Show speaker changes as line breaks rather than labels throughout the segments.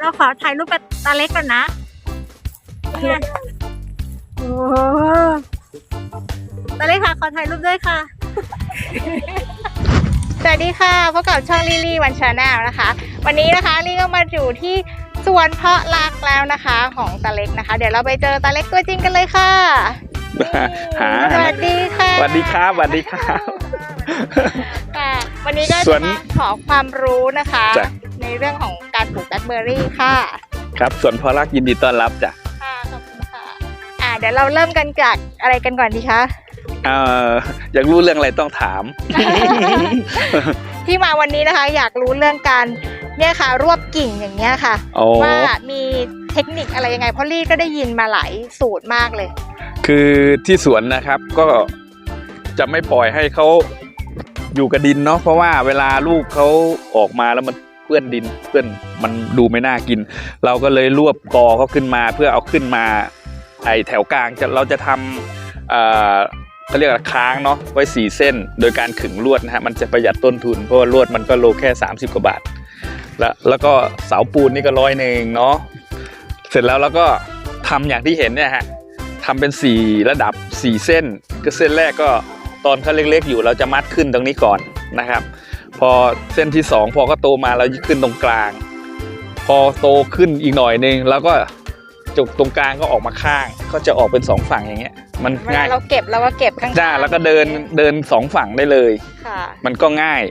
เราขอถ่ายรูปกับตาเล็กก่อนนะเนี่ยโอ้โหตาเล็กค่ะ ขอถ่ายรูปด้วยค่ะ สวัสดีค่ะพบกับช่องลิลี่วันชาแนลนะคะ วันนี้นะคะลี่ก็มาอยู่ที่สวนเพาะรักแล้วนะคะ ของตาเล็กนะคะ เดี๋ยวเราไปเจอตาเล็กตัวจริงกันเลยค่ะ
หา
สวัสดีค่ะ
สวัสดีครับสวัสดีครับ
ค่ะ วันนี้ก็
ส
จะ
วน
มาขอความรู้นะคะ
จ้ะ
ในเรื่องของ การปลูกแบล็คเบอร์รี่ค่ะ
ครับส่วนพอรักยินดีต้อนรับจ้ะ
ค่ะขอบคุณค่ะอ่าเดี๋ยวเราเริ่มกันจากอะไรกันก่อนดีคะ
เอ่ออยากรู้เรื่องอะไรต้องถาม
ที่มาวันนี้นะคะ อยากรู้เรื่องการเนี่ยค่ะ รวบกิ่งอย่างเงี้ยค่ะ
โอ้
ว่ามีเทคนิคอะไรยังไงเพราะลี่ก็ได้ยินมาหลายสูตรมากเลย
คือที่สวนนะครับก็จะไม่ปล่อยให้เขาอยู่กับดินเนาะเพราะว่าเวลาลูกเขาออกมาแล้วมัน เปื้อนดินเปื้อนมันดูไม่น่ากิน เราก็เลยรวบกอเขาขึ้นมาเพื่อเอาขึ้นมาไอแถวกลางจะเราจะทำเอ่อเขาเรียกว่าค้างเนาะไว้สี่เส้น โดยการขึงลวดนะฮะมันจะประหยัดต้นทุนเพราะว่าลวดมันก็โลแค่ 30 กว่าบาท แล้วแล้วก็เสาปูนนี่ก็ร้อยหนึ่งเนาะเสร็จแล้วเราก็ทำอย่างที่เห็นเนี่ยฮะทำเป็น 4 ระดับ 4 เส้น ก็เส้นแรกก็ตอนเขาเล็กๆอยู่เราจะมัดขึ้นตรงนี้ก่อนนะครับ พอเส้นที่ 2 พอเขาโตมาเราจะขึ้นตรงกลาง พอโตขึ้นอีกหน่อยนึงแล้วก็จุกตรงกลางก็ออกมาข้าง ก็จะออกเป็น 2 ฝั่งอย่างเงี้ย มัน
เวลา
ง่าย
เราเก็บเราก็เก็บข้างๆ
จ้าแล้วก็เดินเดินสองฝั่งได้เลย
ค่ะ
มันก็ง่าย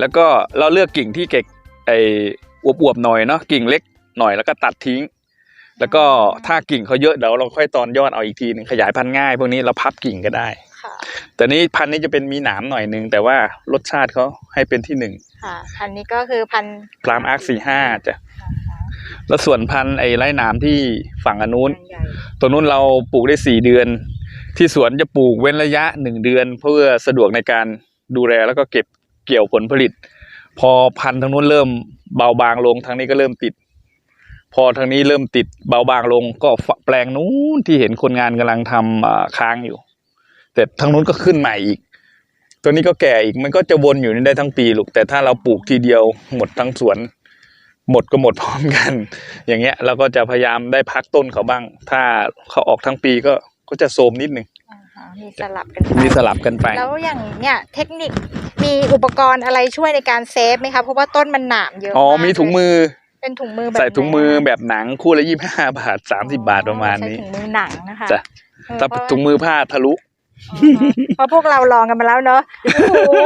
แล้วก็เราเลือกกิ่งที่เก็กไออวบๆหน่อยเนาะกิ่งเล็กหน่อยแล้วก็ตัดทิ้ง แล้วก็ถ้ากิ่งเขาเยอะเดี๋ยวเราค่อยตอนยอดเอาอีกทีหนึงขยายพันธุ์ง่าย พวกนี้เราพับกิ่งก็ได้
ค่ะ
แต่นี้พันธุ์นี้จะเป็นมีหนามหน่อยนึง แต่ว่ารสชาติเขาให้เป็นที่หนึ่ง
ค่ะ พันธุ์นี้ก็คือพันธุ์
พรามอาร์คสี่ห้าจ้ะแล้วส่วนพันธุ์ไอ้ไร่หนามที่ฝั่งอนนุน
ใหญ่
ตัวนู้นเราปลูกได้สี่เดือน ที่สวนจะปลูกเว้นระยะหนึ่งเดือน เพื่อสะดวกในการดูแลแล้วก็เก็บเกี่ยวผลผลิต พอพันธุ์ทางนู้นเริ่มเบาบางลงทางนี้ก็เริ่มติด พอทางนี้เริ่มติดเบาบางลงก็แปลงนู้นที่เห็นคนงานกำลังทำอ่าค้างอยู่ แต่ทางนู้นก็ขึ้นใหม่อีก ตัวนี้ก็แก่อีกมันก็จะวนอยู่นี่ได้ทั้งปีลูกแต่ถ้าเราปลูกทีเดียวหมดทั้งสวน หมดก็หมดพร้อมกัน อย่างเงี้ยเราก็จะพยายามได้พักต้นเขาบ้าง ถ้าเขาออกทั้งปีก็ก็จะโทรมนิดนึง
อ่าฮะมีสลับกันไป
มีสลับกันไป
แล้วอย่างเนี่ยเทคนิคมีอุปกรณ์อะไรช่วยในการเซฟไหมคะเพราะว่าต้นมันหนามเยอะ
อ๋อา
ก
มีถุงมือ
เป็นถุงมือแบบ
ใส่ถุงมือ
ไหน
แบบหนังคู่ละยี่ห้าบาทสามสิบาทประมาณนี้
ใส่ถุงมือหนังนะคะ
จ้ะ
เออ
แต่
เพราะ
ถุงมือผ้าทะลุ
อ๋อ เพราะพวกเราลองกันมาแล้วเนอะโอ้โห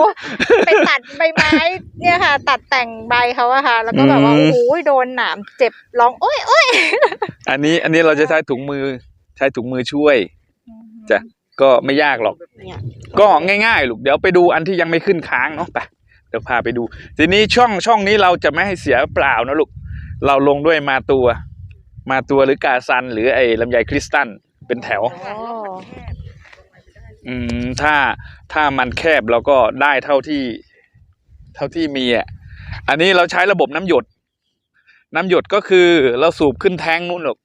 ไปตัดใบไม้ เนี่ยค่ะ ตัดแต่งใบเขาอะค่ะ แล้วก็แบบว่า
อื
โอ้
ม
โหโดนหนามเจ็บร้องโอ้ยโอ้ย
อันนี้อันนี้เราจะใช้ถุงมือใช้ถุงมือช่วย จ้ะ ก็ไม่ยากหรอก
เนี่ย
ก็ง่ายๆลูกเดี๋ยวไปดูอันที่ยังไม่ขึ้นค้างเนาะไปเดี๋ยวพาไปดู ทีนี้ช่องช่องนี้เราจะไม่ให้เสียเปล่านะลูกเราลงด้วยมาตัว มาตัวหรือกาซันหรือไอ้ลำไยคริสตัลเป็นแถว
โอ้
อืมถ้าถ้ามันแคบเราก็ได้เท่าที่ เท่าที่มีอะอันนี้เราใช้ระบบน้ำหยด น้ำหยดก็คือเราสูบขึ้นแท้งนู่นหรอก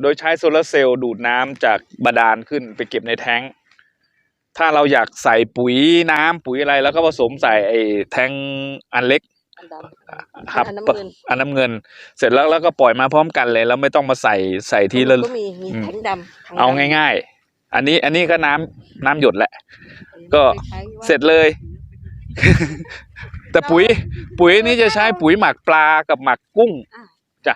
โดยใช้โซลาร์เซลล์ดูดน้ำจากบาดาลขึ้นไปเก็บในแท้ง ถ้าเราอยากใส่ปุ๋ยน้ำปุ๋ยอะไรแล้วก็ผสมใส่ไอ้แท้งอันเล็ก
อันดำ
ครับ
อันน้ำเงิน
อันน้ำเงิน เสร็จแล้วแล้วก็ปล่อยมาพร้อมกันเลย แล้วไม่ต้องมาใส่ใส่ทีละ
ก็มีมี
อืม
แข็งดำถั
เอา
ดำ
ง่าย ๆ อันนี้อันนี้ก็น้ำน้ำหยดแหละ ก็
ไปใช้ว่า
เสร็จเลย แต่ปุ๋ย ปุ๋ยนี้จะใช้ปุ๋ยหมักปลากับหมักกุ้งจ้ะ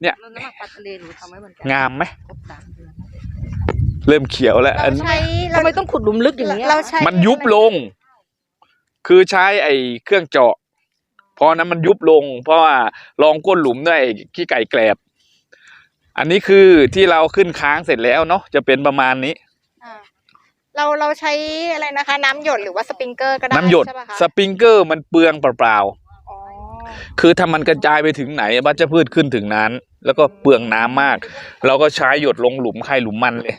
เนี่ย
แล้วน้ำมันปลาทะเลหนูทำไว้เหมือนกัน
งามไหม
ครบสามเดือน
เริ่มเขียวแล้ว
เรา
อัน
ใช้
ทำไมต้องขุดหลุมลึกอย่างนี้ย
เราใช้
มันยุบลง คือใช้ไอ้เครื่องเจาะเพราะนั้นมันยุบลง เพราะว่าลองก้นหลุมด้วยไอ้ขี้ไก่แกลบ อันนี้คือที่เราขึ้นค้างเสร็จแล้วเนาะจะเป็นประมาณนี้
อ่าเราเราใช้อะไรนะคะ น้ำหยดหรือว่าสปริงเกอร์ก็ได้
น้ำหยด
ใช่ปะคะ
สปริงเกอร์มันเปลืองเปล่าๆ
อ๋อ
คือถ้ามันกระจายไปถึงไหนวัชพืชขึ้นถึงนั้น แล้วก็เปลืองน้ำมาก เราก็ใช้หยดลงหลุมใครหลุมมันเลย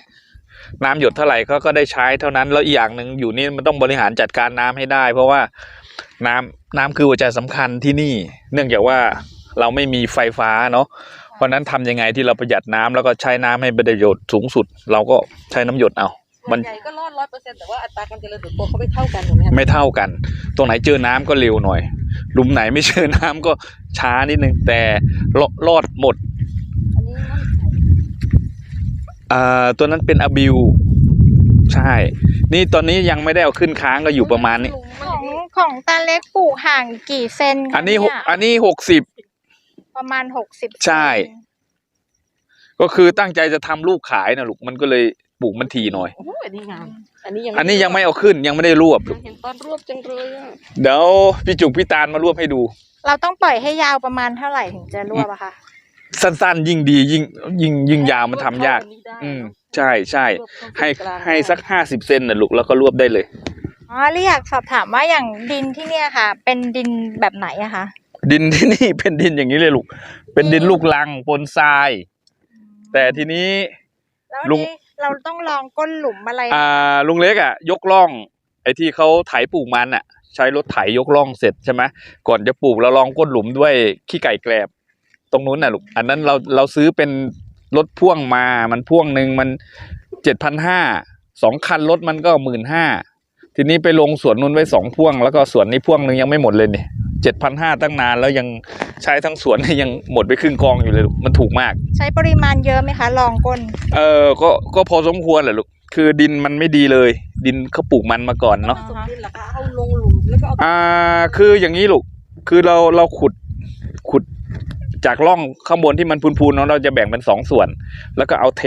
น้ำหยดเท่าไหร่เขาก็ได้ใช้เท่านั้นแล้วอีกอย่างหนึ่งอยู่นี่มันต้องบริหารจัดการน้ำให้ได้ เพราะว่าน้ำน้ำคือหัวใจสำคัญที่นี่ เนื่องจากว่าเราไม่มีไฟฟ้าเนาะ เพราะฉะนั้นทำยังไงที่เราประหยัดน้ำแล้วก็ใช้น้ำให้เป็นประโยชน์สูงสุด เราก็ใช้น้ำหยดเอามัน
ใหญ่ก็รอดร้อยเปอร์เซ็นต์แต่ว่าอัตราการเจริญเติบโตเขาไม่เท่ากันถูกไหมคะ
ไม่เท่ากัน ตรงไหนเจอน้ำก็เร็วหน่อยหลุมไหนไม่เจอน้ำก็ช้านิดนึงแต่รอรอดหมด
อันนี้มันไข่
อ่าตัวนั้นเป็นอบิวใช่ นี่ตอนนี้ยังไม่ได้เอาขึ้นค้างก็อยู่ประมาณนี้
ของของตาเล็กปลูกห่างกี่เซนคะ
อันนี้หก
เย
อันนี้หกสิบ
ประมาณหกสิบ
ใช่ ก็คือตั้งใจจะทำลูกขายนะลูกมันก็เลยปลูกมันทีหน่อย
โอ้โหอันนี้งาม อันนี้ยัง
อันนี้ยังไม่เอาขึ้นยังไม่ได้รวบ
อ
ลู
ยากกเห็นตอนรวบจังเลยอะ
เดี๋ยวพี่จุกพี่ตาลมารวบให้ดู
เราต้องปล่อยให้ยาวประมาณเท่าไหร่ถึงจะรวบอะคะ
สั้นๆ ยิ่งดียิ่งยิ่งยิ่งยาวมันทำยาก
รวบเข้อันนี้ได้
อืม
เนอะ
ใช่ใช่
รวบเข้า
ให้
กลาง
ให้
ได้
สักห้าสิบเซนนะลูกแล้วก็รวบได้เลย
อ๋อเรียกสอบถามว่าอย่างดินที่เนี่ยค่ะ เป็นดินแบบไหนอะคะ
ดินที่นี่เป็นดินอย่างนี้เลยลูก เป็นดินลูกลังปนทราย แต่ทีนี้
แล้ว
ลุง
นี้เราต้องลองก้นหลุมอะไร
อ่าลุงเล็กอะ ยกล่อง ไอ้ที่เขาไถปลูกมันอะ ใช้รถไถยกล่องเสร็จใช่ไหมก่อนจะปลูกเราลองก้นหลุมด้วยขี้ไก่แกลบ ตรงนู้นน่ะลูกอันนั้นเราเราซื้อเป็นรถพ่วงมา มันพ่วงหนึ่งมันเจ็ดพันห้าสองคันรถมันก็หมื่นห้าทีนี้ไปลงสวนนู้นไว้สองพ่วง แล้วก็สวนนี้พ่วงหนึ่งยังไม่หมดเลยเนี่ย เจ็ดพันห้าตั้งนานแล้วยังใช้ทั้งสวนยังหมดไปครึ่งกองอยู่เลยลูกมันถูกมาก
ใช้ปริมาณเยอะไหมคะลองก้น
เออก็ก็พอสมควรแหละลูกคือดินมันไม่ดีเลย ดินเขาปลูกมันมาก่อนเนาะ
ผสมดินเหรอคะเอาลงหลุมแล้วก็เอา
อ่าคืออย่างนี้ลูกคือเราเราขุดขุดจากร่องข้างบนที่มันพูนๆเนาะเราจะแบ่งเป็นสองส่วน แล้วก็เอาเท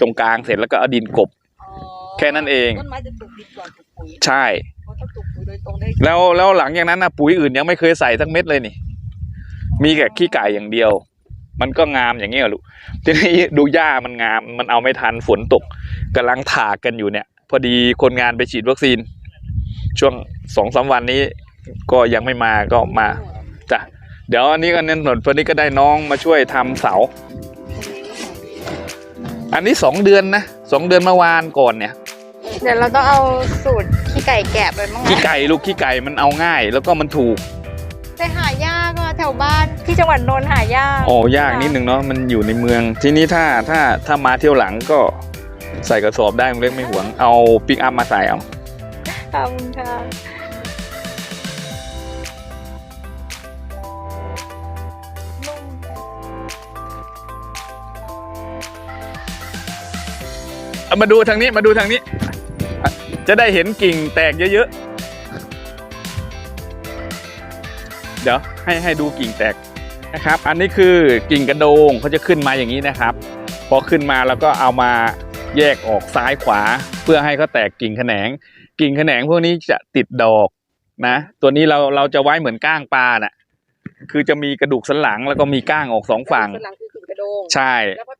ตรงกลางเสร็จแล้วก็เอาดินกลบ
อ๋อ
แค่นั้นเอง
ต้นไม้จะปลูกดินก่อนปลูกปุ๋ย
ใช่
เพราะถ้าปลูกปุ๋ยโดยตรงได้
แล้วแล้วหลังจากนั้นนะปุ๋ยอื่นยังไม่เคยใส่สักเม็ดเลยนี่ มีแค่ขี้ไก่อย่างเดียว มันก็งามอย่างเงี้ยลูกทีนี้ดูหญ้ามันงาม มันเอาไม่ทันฝนตกกำลังถากกันอยู่เนี่ย พอดีคนงานไปฉีดวัคซีน ช่วงสองสามวันนี้ก็ยังไม่มาก็มาจ้ะเดี๋ยวอันนี้ก็เน้นหนวันนี้ก็ได้น้องมาช่วยทำเสา อันนี้สองเดือนนะสองเดือนเมื่อวานก่อนเนี่ย
เดี๋ยวเราต้องเอาสูตรขี้ ไก่แกะไปมั้ง
ขี้
นะ
ไก่ลูกขี้ไก่มันเอาง่าย แล้วก็มันถูก
แต่หายากอะแถวบ้านที่จังหวัดนนท์หายาก
อ๋อยากนิดนึงเนาะมันอยู่ในเมือง ทีนี้ถ้าถ้าถ้ามาเที่ยวหลังก็ใส่กระสอบได้มึงเล็กไม่หวง เอาปิกอัพมาใส่เอา
ขอบคุณค่ะ
เอามาดูทางนี้มาดูทางนี้อะ จะได้เห็นกิ่งแตกเยอะๆ เดี๋ยวให้ให้ดูกิ่งแตกนะครับ อันนี้คือกิ่งกระโดงเขาจะขึ้นมาอย่างนี้นะครับ พอขึ้นมาแล้วก็เอามาแยกออกซ้ายขวา เพื่อให้เขาแตกกิ่งแขนง กิ่งแขนงพวกนี้จะติดดอกนะ ตัวนี้เราเราจะไว้เหมือนก้างปลาน่ะ คือจะมีกระดูกสันหลังแล้วก็มีก้างออกสองฝั่ง
ส่วนหลังคือกิ่งกระโดง
ใช่
แล้วพอ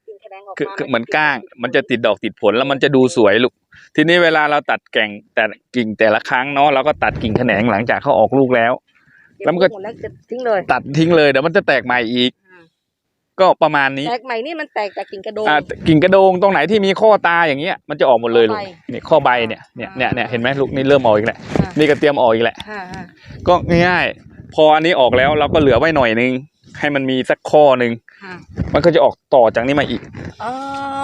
คือ
มา
คือเหมือนก้าง มันจะติดดอกติดผลแล้วมันจะดูสวยลูก ทีนี้เวลาเราตัดแก่งแต่กิ่งแต่ละครั้งเนาะเราก็ตัดกิ่งแขนงหลังจากเขาออกลูกแล้ว
เก็บ
แล้วมันก็
หมดแล้วจะทิ้งเลย
ตัดทิ้งเลยเดี๋ยวมันจะแตกใหม่อีก
อ่า
ก็ประมาณนี้
แตกใหม่นี่มันแตกจากกิ่งกระโดง
อ่ากิ่งกระโดงตรงไหนที่มีข้อตาอย่างเงี้ยมันจะออกหมดเลยลูก
ข้อใบ
นี่ข้อใบเนี่ยเนี่ยเนี่ยเนี่ยเห็นไหมลูกนี่เริ่มออกอีกแล้ว
อ่า
นี่ก็เตรียมออกอีกแหละ
อ่าอ่า
ก็ง่ายๆ พออันนี้ออกแล้วเราก็เหลือไว้หน่อยนึง ให้มันมีสักข้อหนึ่ง
อ่า
มันก็จะออกต่อจากนี้มาอีก
อ๋อ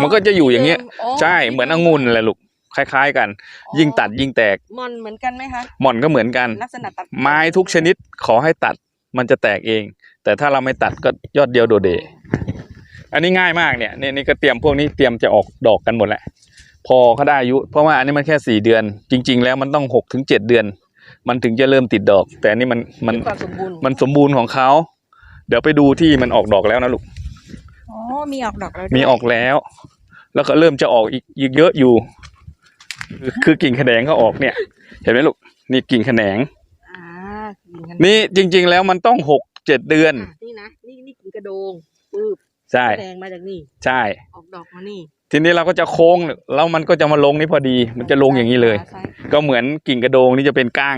มันก็จะอยู่อย่างเงี้ย
อ๋อ
ใช่เหมือนองุ่นแหละลูกคล้าย ๆ กัน ยิ่งตัดยิ่งแตก
มอนเหมือนกันไหมคะ
หม่อนก็เหมือนกัน
ลักษณะตัด
ไม้ทุกชนิดขอให้ตัดมันจะแตกเอง แต่ถ้าเราไม่ตัดก็ยอดเดียวโดดเด อันนี้ง่ายมากเนี่ยเนี่ยนี่ก็เตรียมพวกนี้เตรียมจะออกดอกกันหมดแหละ พอเขาได้อายุ เพราะว่าอันนี้มันแค่สี่เดือน จริง ๆ แล้วมันต้องหกถึงเจ็ดเดือน มันถึงจะเริ่มติดดอก แต่อันนี้มันมัน
มีความสมบูรณ์
มันสมบูรณ์ของเขา เดี๋ยวไปดูที่มันออกดอกแล้วนะลูก
อ๋อ มีออกดอกแล้วด้วย
มีออกแล้ว แล้วก็เริ่มจะออกอีกอีกเยอะอยู่ คือคือกิ่งแขนงเขาออกเนี่ย เห็นไหมลูก นี่กิ่งแขนง
อ่ากิ่งกระโดง
นี่จริง ๆ แล้วมันต้องหกเจ็ดเดือน
อะนี่นะ นี่นี่กิ่งกระโดงปึ๊บ
ใช่
แดงมาจากนี่
ใช่
ออกดอกมานี่
ทีนี้เราก็จะโค้งแล้วมันก็จะมาลงนี่พอดี มันจะลงอย่างนี้เลย
ซ้า
ก็เหมือนกิ่งกระโดงนี่จะเป็นก้าง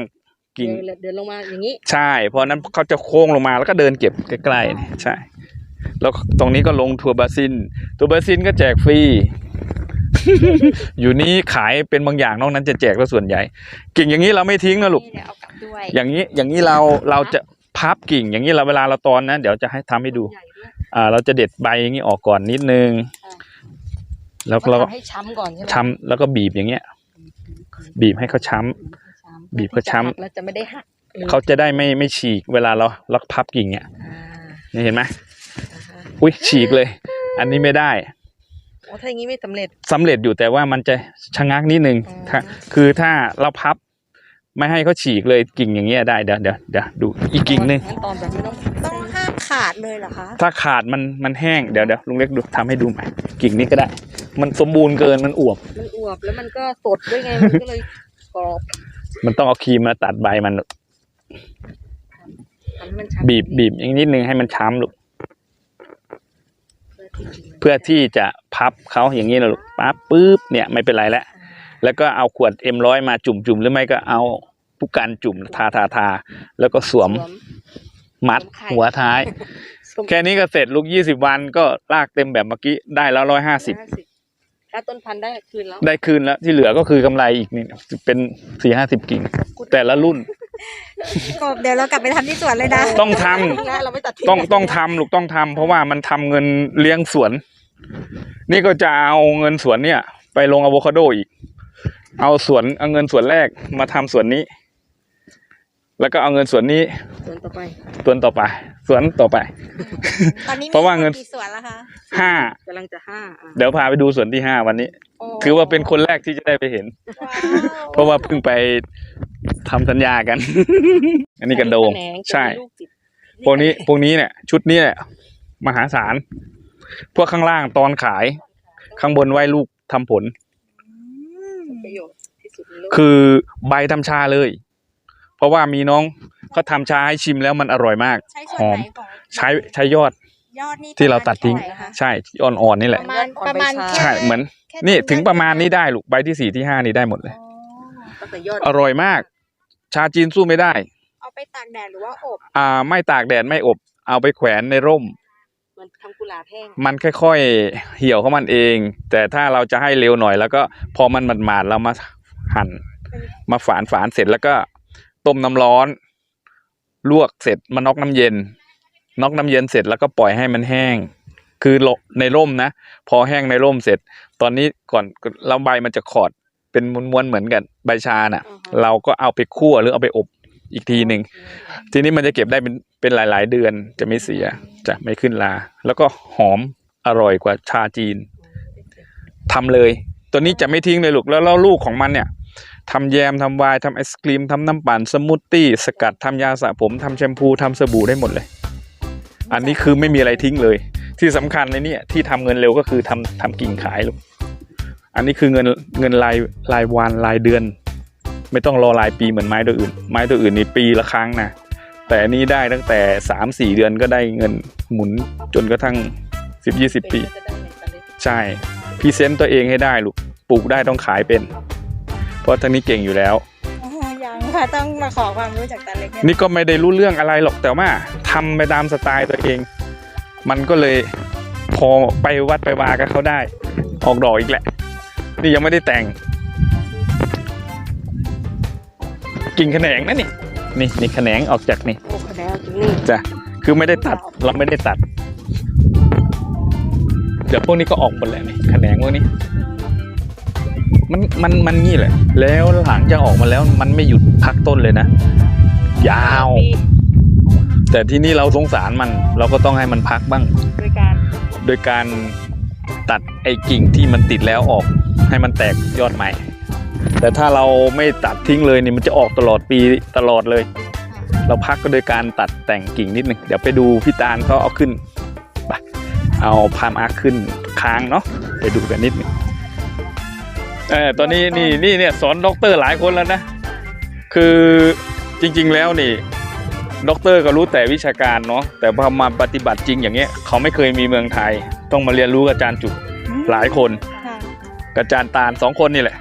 กิ่ง
เดินเดินลงมาอย่างนี้
ใช่ เพราะฉะนั้นเขาจะโค้งลงมาแล้วก็เดินเก็บใกล้ๆนี่ใช่ แล้วตรงนี้ก็ลงทัวร์บาซิน ทัวร์บาซินก็แจกฟรี อยู่นี้ขายเป็นบางอย่างนอกนั้นจะแจกแล้วส่วนใหญ่ กิ่งอย่างนี้เราไม่ทิ้งนะลูก
นี่เดี๋ยวเอากลับด้วย
อย่างนี้อย่างนี้เราเราจะพับกิ่ง อย่างนี้เราเวลาเราตอนนะเดี๋ยวจะให้ทำให้ดู
ใหญ่ด้วย
อ่า เราจะเด็ดใบอย่างนี้ออกก่อนนิดนึง แล้วเราก็
ทำให้ช้ำก่อนใช่ไหม
ช้ำแล้วก็บีบอย่างเงี้ย บีบให้เขาช้ำ บีบก็ช้ำ
แล้วจะไม่ได้หัก
เขาจะได้ไม่ไม่ฉีกเวลาเราเราพับกิ่งเนี่ย
อ่า
นี่เห็นไหม
อ่าฮะ
อุ้ยฉีกเลย อันนี้ไม่ได้
โอ้ถ้าอย่างนี้ไม่สำเร็จ
สำเร็จอยู่แต่ว่ามันจะชะงักนิดนึง
อ๋อ
ถ้าคือถ้าเราพับ ไม่ให้เขาฉีกเลยกิ่งอย่างเงี้ยได้เดี๋ยวเดี๋ยวเดี๋ยวดูอีกกิ่งหนึ่ง
ขั้นตอนแบบไม่ต้อง
ต้องห้ามขาดเลยเหรอคะ
ถ้าขาดมันมันแห้งเดี๋ยวเดี๋ยวลุงเล็กดูทำให้ดูใหม่กิ่งนี้ก็ได้ มันสมบูรณ์เกินมันอวบ
มันอวบแล้วมันก็สดด้วยไงมันก็เลยกรอบ
มันต้องเอาครีมมาตัดใบมัน
ทำให้มันช้ำ
บีบบีบอย่างนิดนึงให้มันช้ำลูก
เพื่อที่จะ
เพื่อที่จะพับเขาอย่างนี้นะลูกปั๊บปุ๊บเนี่ยไม่เป็นไรแล้วแล้วก็เอาขวดเอ็มร้อยมาจุ่มจุ่มหรือไม่ก็เอาผู้กันจุ่มทาทาทาแล้วก็สวมมัด
สวมไข่
หัวท้าย
สวม
แค่นี้ก็เสร็จลูกยี่สิบวันก็ลากเต็มแบบเมื่อกี้ได้แล้วร้อยห้าสิบ
ถ้าต้นพันธุ์ได้คืนแล้ว
ได้คืนแล้ว ที่เหลือก็คือกำไรอีกนี่เป็นสี่ห้าสิบกิ่ง แต่ละรุ่น
กบเดี๋ยวเรากลับไปทำที่สวนเลยนะ
ต้องทำ
เราไม่ตัดทิ้
ต้องต้องทำลูกต้องทำเพราะว่ามันทำเงินเลี้ยงสวน นี่ก็จะเอาเงินสวนเนี่ย ไปลงอะโวคาโดอีก เอาสวนเอาเงินส่วนแรกมาทำสวนนี้ แล้วก็เอาเงินส่วนนี้
ส่วนต่อไป
ส่วนต่อไป สวนต่อไป
ตอนนี้มี
เพราะว่าเงิน
กี่สวนแล้วคะ
ห้ากำ
ลังจะห้าอะ
เดี๋ยวพาไปดูสวนที่ห้าวันนี้
โถื
อว่าเป็นคนแรกที่จะได้ไปเห็น
ว้าว
เพราะว่าเพิ่งไปทำสัญญากัน อันนี้กระโดง
แขน
ใช่
จะมีลูกติด
พวกนี้พวกนี้เนี่ย ชุดนี้เนี่ยมหาศาล พวกข้างล่างตอนขาย ข้างบนไว้ลูกทำผล
อืม
ประโยชน์ที่สุดในโลก
คือใบทำชาเลย เพราะว่ามีน้อง เขาทำชาให้ชิมแล้วมันอร่อยมาก
ใช้ส่วนไหนของ
ใช้ใช้ยอด
ยอดนี่
ที่เราตัดทิ้ง
ประมาณเท่าไหร่คะ
ใช่อ่อนๆนี่แห
ป
ละ
ระมาณประมาณแค่
ใช่เหมือน
แค่
นี่
ครึ่
ถึงประมาณนี้ได้ลูกใบที่สี่ที่ห้านี่ได้หมดเลย
อ๋อ
ตั้งแต่ยอด
อร่อยมาก ชาจีนสู้ไม่ได้
เอาไปตากแดดหรือว่าอบ
อ่าไม่ตากแดดไม่อบ เอาไปแขวนในร่ม
มันทำกุหลาบแห้ง
มันค่อยๆ เหี่ยวของมันเอง แต่ถ้าเราจะให้เร็วหน่อย แล้วก็พอมันหมาดๆเรามาหั่นมาฝานฝานเสร็จแล้วก็ต้มน้ำร้อน ลวกเสร็จมาน็อกน้ำเย็นน็อกน้ำเย็นเสร็จแล้วก็ปล่อยให้มันแห้ง คือโลในร่มนะ พอแห้งในร่มเสร็จ ตอนนี้ก่อนเราใบมันจะขอดเป็นม้วนๆเหมือนกันใบชาน่ะ
อือฮะ
เราก็เอาไปคั่วหรือเอาไปอบอีกทีหนึ่งทีนี้มันจะเก็บได้เป็นเป็นหลาย ๆ เดือนจะไม่เสียจะไม่ขึ้นลา แล้วก็หอมอร่อยกว่าชาจีนทำเลย ตัวนี้จะไม่ทิ้งเลยลูกแล้วแล้วลูกของมันเนี่ย ทำแยมทำไวน์ทำไอศครีมทำน้ำปั่นสมูทตี้สกัดทำยาสระผมทำแชมพูทำสบู่ได้หมดเลย อันนี้คือไม่มีอะไรทิ้งเลย ที่สำคัญเลยเนี่ยที่ทำเงินเร็วก็คือทำทำกิ่งขายลูกอันนี้คือเงินเงินรายรายวันรายเดือน ไม่ต้องรอรายปีเหมือนไม้ตัวอื่น ไม้ตัวอื่นนี่ปีละครั้งนะแต่อันนี้ได้ตั้งแต่สามสี่เดือนก็ได้เงินหมุนจนกระทั่งสิบยี่สิบปี
จะได้ในตะเล็ก
ใช่พรีเซนต์ตัวเองให้ได้ลูกปลูกได้ต้องขายเป็นเพ ราะทั้งนี้เก่งอยู่แล้ว
อ๋อยังค่ะต้องมาขอความรู้จากตาเล็กเนี่ย
นี่ก็ไม่ได้รู้เรื่องอะไรหรอกแต่ว่าทำไปตามสไตล์ตัวเอง มันก็เลยพอไปวัดไปวากับเขาได้ ออกดอกอีกแหละ นี่ยังไม่ได้แต่ง กิ่งแขนงนะนี่นี่นี่แขนงออกจากนี่
โอ้คะแนนจริงนี่
จ้ะคือไม่ได้ตัดเราไม่ได้ตัด เดี๋ยวพวกนี้ก็ออกหมดแหละนี่แขนงพวกนี้ มันมันมันงี้แหละ แล้วหลังจากออกมาแล้วมันไม่หยุดพักต้นเลยนะ ยาว
ปี
แต่ที่นี่เราสงสารมันเราก็ต้องให้มันพักบ้าง
โดยการ
โดยการตัดไอ้กิ่งที่มันติดแล้วออก ให้มันแตกยอดใหม่ แต่ถ้าเราไม่ตัดทิ้งเลยนี่มันจะออกตลอดปีตลอดเลย เราพักก็โดยการตัดแต่งกิ่งนิดหนึ่งเดี๋ยวไปดูพี่ตาลเขาเอาขึ้นไปเอาพามอาร์คขึ้นค้างเนาะไปดูกันนิดหนึ่ง เออตอนนี้นี่นี่เนี่ยสอนด็อกเตอร์หลายคนแล้วนะ คือจริง ๆ แล้วนี่ด็อกเตอร์ก็รู้แต่วิชาการเนาะแต่พอมาปฏิบัติจริงอย่างเงี้ยเขาไม่เคยมีเมืองไทย ต้องมาเรียนรู้กับอาจารย์จุกหลายคน
ค่ะ
กับอาจารย์ตาลสองคนนี่แหละ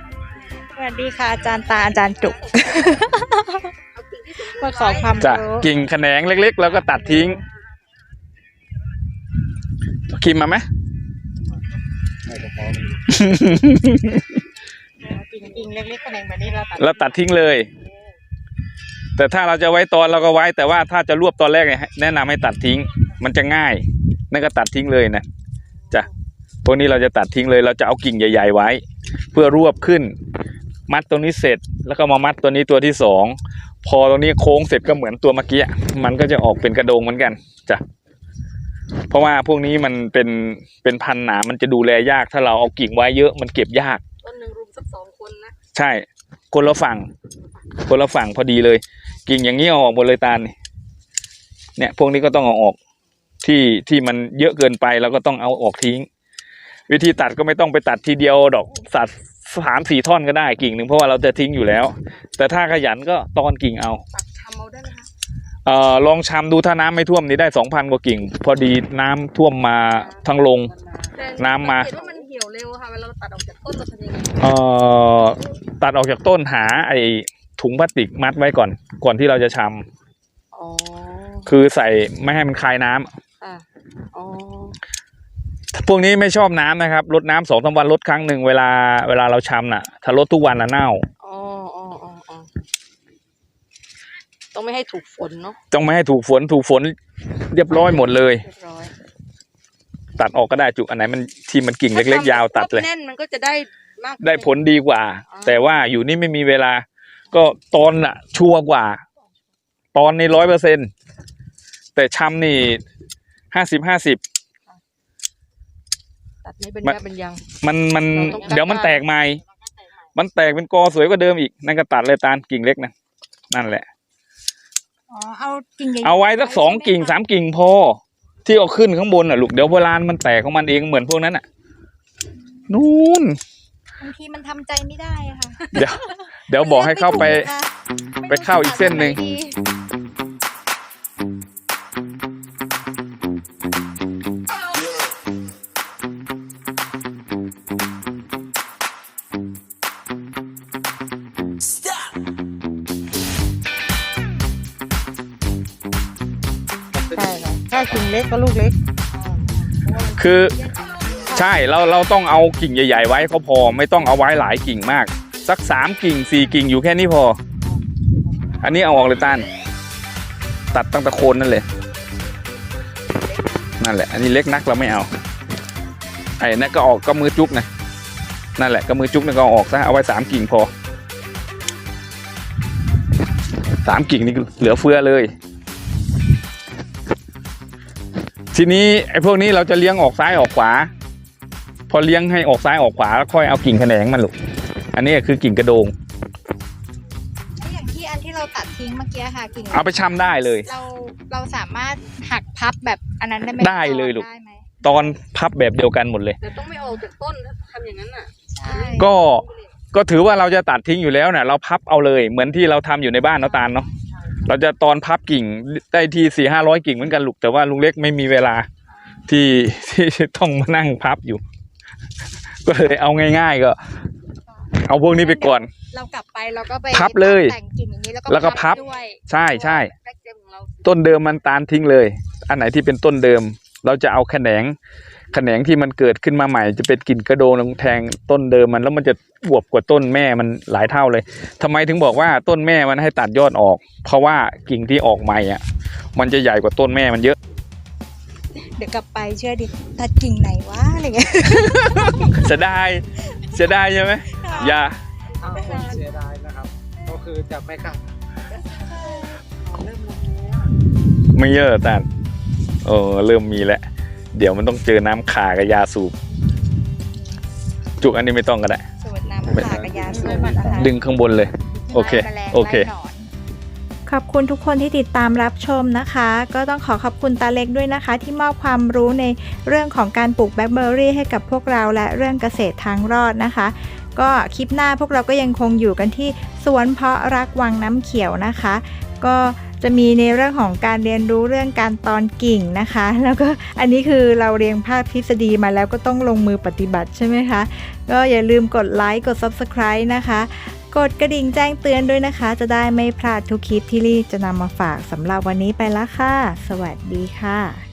สวัสดีค่ะอาจารย์ตาอาจารย์จุกมาขอความ
จะ
รู้
กิ่งแขนงเล็ก ๆ แล้วก็ตัดทิ้งคิมมาไหม
กิ่ง กิ่งเล็กๆแขนงแบบนี้เราตัด
เราตัดทิ้งเลย แต่ถ้าเราจะไว้ตอนเราก็ไว้ แต่ว่าถ้าจะรวบตอนแรกเนี่ยแนะนำให้ตัดทิ้ง มันจะง่าย นั่นก็ตัดทิ้งเลยนะจ้ะพวกนี้เราจะตัดทิ้งเลย เราจะเอากิ่งใหญ่ ๆ ไว้ เพื่อรวบขึ้น มัดตรงนี้เสร็จแล้วก็มามัดตัวนี้ตัวที่สองพอตรงนี้โค้งเสร็จก็เหมือนตัวเมื่อกี้อะมันก็จะออกเป็นกระโดงเหมือนกันจ้ะเพราะว่าพวกนี้มันเป็นเป็นพันธุ์หนา มันจะดูแลยาก ถ้าเราเอากิ่งไว้เยอะมันเก็บยาก
ต้นหนึ่งรุมสักสอง คนนะ
ใช่ คนละฝั่ง คนละฝั่งพอดีเลย กิ่งอย่างนี้เอาออกหมดเลยตาลนี่เนี่ย พวกนี้ก็ต้องเอาออกที่ที่มันเยอะเกินไปเราก็ต้องเอาออกทิ้ง วิธีตัดก็ไม่ต้องไปตัดทีเดียวดอกสัตว์สามสี่ท่อนก็ได้กิ่งหนึ่งเพราะว่าเราจะทิ้งอยู่แล้ว แต่ถ้าขยันก็ตอนกิ่งเอา
ตัดทำเอาได้ไหมคะ
เอ่อลองชำดูถ้าน้ำไม่ท่วมนี่ได้สองพันกว่ากิ่ง พอดีน้ำท่วมมาทั้งลง
แต่
น้ำมา
สังเกตว่ามัน เหี่ยวเร็วค่ะเวลาเราตัดออกจากต้นเราทำยังไง
เอ่อตัดออกจากต้นหาไอ้ถุงพลาสติกมัดไว้ก่อน ก่อนที่เราจะชำ
อ๋อ
คือใส่ไม่ให้มันคายน้ำ
อะอ๋อ
พวกนี้ไม่ชอบน้ำนะครับลดน้ำสองสามวันลดครั้งหนึ่งเวลาเวลาเราชำน่ะ ถ้าลดทุกวันน่ะเน่า
อ๋ออ๋ออ๋ออ๋อต้องไม่ให้ถูกฝนเนาะ
ต้องไม่ให้ถูกฝนถูกฝนเรียบร้อยหมดเลย
เรียบร้อย
ตัดออกก็ได้จุกอันไหนมันที่มันกิ่งเล็ก ๆ ยาวตัดเลย
ถ้ทำแน่นมันก็จะได้มากขึ้น
ได้ผลดีกว่า
อ๋อ
แต่ว่าอยู่นี่ไม่มีเวลา ก็ตอนน่ะชัวร์กว่า ตอนนี่ร้อยเปอร์เซ็นแต่ชำนี่ห้าสิบห้าสิบ
ตัดไม่เป็น
มัน
ยาเป็นยัง
มันมัน
เราต้องการ
เดี๋ยวมันแตกใหม่ มันแตกเป็นกอสวยกว่าเดิมอีกนั่นก็ตัดเลยตาลกิ่งเล็กนะนั่นแหละ
อ๋อเอากิ่งใหญ่ๆ
เอาไว้สักสอง
ใช่ไห
กิ่ง
คะ
สามกิ่งพอ ที่เอาขึ้นข้างบนอะลูกเดี๋ยวโบราณมันแตกของมันเองเหมือนพวกนั้นอะนู่น
บางทีมันทำใจไม่ได้อะค่ะ
เดี๋ยวเดี๋ยวบอกให้เข้าไป
ม่รู้
ไปเข้าอีกเส้นหนึ่ง
จะตัดตรดี
เล็กก็ลูกเล็ก
คือใช่เราเราต้องเอากิ่งใหญ่ ๆ ไว้เขาพอไม่ต้องเอาไว้หลายกิ่งมาก สักสามกิ่งสี่กิ่งอยู่แค่นี้พอ อันนี้เอาออกเลยต้านตัดตั้งแต่โคนนั่นเลยนั่นแหละ อันนี้เล็กนักเราไม่เอาไอ้นั่นก็ออกก็มือจุกนะนั่นแหละก็มือจุกนั่นก็ออกซะเอาไว้สามกิ่งพอสามกิ่งนี่เหลือเฟือเลย ทีนี้ไอ้พวกนี้เราจะเลี้ยงออกซ้ายออกขวา พอเลี้ยงให้ออกซ้ายออกขวาแล้วค่อยเอากิ่งแขนงมันลูกอันนี้คือกิ่งกระโดง
แล้วอย่างที่อันที่เราตัดทิ้งเมื่อกี้ค่ะกิ่ง
เอาไปชำได้เลย
เราเราสามารถหักพับแบบอันนั้นได้ไหม
ได้เลยลูก
ได้ไหม
ตอนพับแบบเดียวกันหมดเลย
แต่ต้องไม่ออกจากต้นถ้าทำอย่างนั้นน่ะ
ใช่
ก็ก็ถือว่าเราจะตัดทิ้งอยู่แล้วเนี่ยเราพับเอาเลย เหมือนที่เราทำอยู่ในบ้านเนาะตาลเนาะ เราจะตอนพับกิ่งได้ที่สี่ห้าร้อยกิ่งเหมือนกันลูกแต่ว่าลุงเล็กไม่มีเวลาที่ที่ต้องมานั่งพับอยู่ ก็เลยเอาง่าย ๆ ก็ เอาพวกนี้ไปก่อน
เรากลับไปเราก็ไป
พับเลย
แต่งกิ่งอย่างนี้แล้วก็
แล้วก็พับ
ด้วย
ใช่ใช่
แบ็คเจมของเรา
ต้นเดิมมันตาลทิ้งเลย อันไหนที่เป็นต้นเดิม เราจะเอาแขนง แขนงที่มันเกิดขึ้นมาใหม่ จะเป็นกิ่งกระโดงลงแทงต้นเดิมมันแล้วมันจะบวบกว่าต้นแม่มันหลายเท่าเลยทำไมถึงบอกว่าต้นแม่มันให้ตัดยอดออก เพราะว่ากิ่งที่ออกใหม่อะ มันจะใหญ่กว่าต้นแม่มันเยอะ
เดี๋ยวกลับไปเชื่อดิตัดกิ่งไหนวะอะไรเงี้ย
เสียดายเสียดายใช่ไหมอย่า
ถ้าคนเสียดายนะครับ ก็คือจะไม่ขัด
เริ่มลงแล้ว
ไม่เยอะแต่เออเริ่มมีแล้ว เดี๋ยวมันต้องเจอน้ำขากับยาสูบ จุกอันนี้ไม่ต้องก็ได้
สูตรน้ำขากระยาสูบนะคะ
ดึงข้างบนเลย โอเค
ไล่แมลง
โอเค
ไล่หนอนขอบคุณทุกคนที่ติดตามรับชมนะคะ ก็ต้องขอขอบคุณตาเล็กด้วยนะคะ ที่มอบความรู้ในเรื่องของการปลูกแบล็คเบอร์รี่ให้กับพวกเราและเรื่องเกษตรทางรอดนะคะ ก็คลิปหน้าพวกเราก็ยังคงอยู่กันที่สวนเพาะรักวังน้ำเขียวนะคะ ก็ จะมีในเรื่องของการเรียนรู้เรื่องการตอนกิ่งนะคะ แล้วก็อันนี้คือเราเรียงภาพทฤษฎีมาแล้วก็ต้องลงมือปฏิบัติใช่ไหมคะ ก็อย่าลืมกดไลค์กด Subscribe นะคะ กดกระดิ่งแจ้งเตือนด้วยนะคะ จะได้ไม่พลาดทุกคลิปที่ลี่จะนำมาฝากสำหรับวันนี้ไปละค่ะ สวัสดีค่ะ